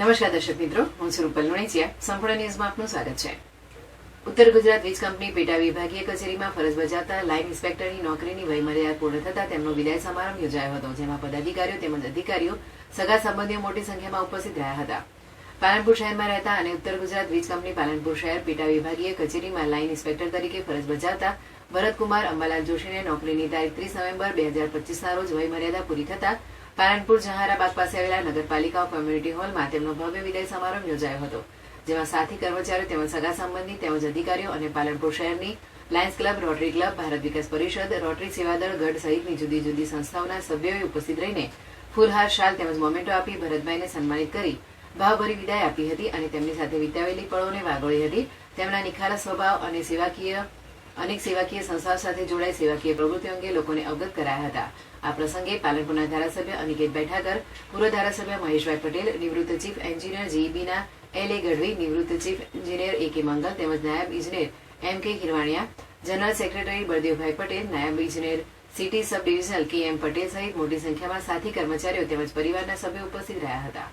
નમસ્કાર દર્શક મિત્રો, હું સુરૂપલ લુણેચિયા. સંપૂર્ણ ન્યૂઝમાં આપનું સ્વાગત છે. ઉત્તર ગુજરાત વીજ કંપની પેટા વિભાગીય કચેરીમાં ફરજ બજાવતા લાઇન ઇન્સ્પેક્ટરની નોકરીની વયમર્યાદા પૂર્ણ થતા તેમનો વિદાય સમારંભ યોજાયો હતો, જેમાં પદાધિકારીઓ તેમજ અધિકારીઓ સગા સંબંધીઓ મોટી સંખ્યામાં ઉપસ્થિત રહ્યા હતા. પાલનપુર શહેરમાં રહેતા અને ઉત્તર ગુજરાત વીજ કંપની પાલનપુર શહેર પેટા વિભાગીય કચેરીમાં લાઇન ઇન્સ્પેક્ટર તરીકે ફરજ બજાવતા ભરતકુમાર અંબાલાલ જોશીને નોકરીની તારીખ ત્રીસ નવેમ્બર બે હજાર પચીસના રોજ વયમર્યાદા પૂરી થતા પાલનપુર જહારાબાગ પાસે આવેલા નગરપાલિકા કોમ્યુનિટી હોલમાં તેમનો ભવ્ય વિદાય સમારંભ યોજાયો હતો, જેમાં સાથી કર્મચારીઓ તેમજ સગા સંબંધી તેમજ અધિકારીઓ અને પાલનપુર શહેરની lions club, rotary club, Bharat Vikas Parishad, rotary Sevadal Gadh સહિતની જુદી જુદી સંસ્થાઓના સભ્યોએ ઉપસ્થિત રહીને ફૂલહાર શાલ તેમજ મોમેન્ટો આપી ભરતભાઈને સન્માનિત કરી ભાવભરી વિદાય આપી હતી અને તેમની સાથે વિતાવેલી પળોને વાગોળી હતી. તેમના નિખારા સ્વભાવ અને સેવાકીય, અનેક સેવાકીય સંસ્થાઓ સાથે જોડાઈ સેવાકીય પ્રવૃત્તિઓ અંગે લોકોને અવગત કરાયા હતા. આ પ્રસંગે પાલનપુરના ધારાસભ્ય અનિકેત બેઠાગર પૂર્વ ધારાસભ્ય મહેશભાઈ પટેલ, નિવૃત્ત ચીફ એન્જિનિયર જીઈબીના એલ એ ગઢવી, નિવૃત્ત ચીફ એન્જિનિયર એ કે મંગલ તેમજ નાયબ ઇજનેર M K Hirvania general secretary Baldevbhai Patel, નાયબ ઇજનેર સિટી સબ ડિવિઝનલ કે એમ પટેલ સહિત મોટી સંખ્યામાં સાથી કર્મચારીઓ તેમજ પરિવારના સભ્યો ઉપસ્થિત રહ્યા હતા.